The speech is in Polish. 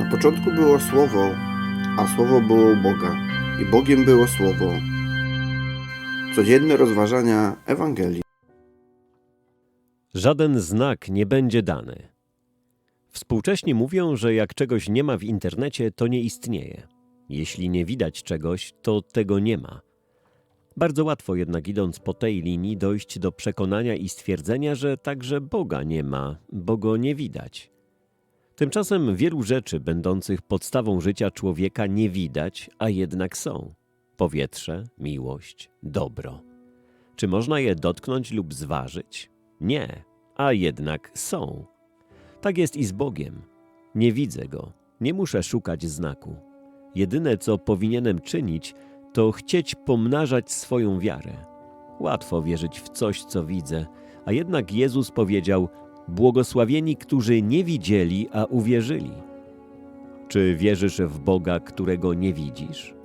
Na początku było Słowo, a Słowo było u Boga, i Bogiem było Słowo. Codzienne rozważania Ewangelii. Żaden znak nie będzie dany. Współcześnie mówią, że jak czegoś nie ma w internecie, to nie istnieje. Jeśli nie widać czegoś, to tego nie ma. Bardzo łatwo jednak idąc po tej linii dojść do przekonania i stwierdzenia, że także Boga nie ma, bo go nie widać. Tymczasem wielu rzeczy będących podstawą życia człowieka nie widać, a jednak są. Powietrze, miłość, dobro. Czy można je dotknąć lub zważyć? Nie, a jednak są. Tak jest i z Bogiem. Nie widzę go, nie muszę szukać znaku. Jedyne, co powinienem czynić, to chcieć pomnażać swoją wiarę. Łatwo wierzyć w coś, co widzę, a jednak Jezus powiedział: Błogosławieni, którzy nie widzieli, a uwierzyli. Czy wierzysz w Boga, którego nie widzisz?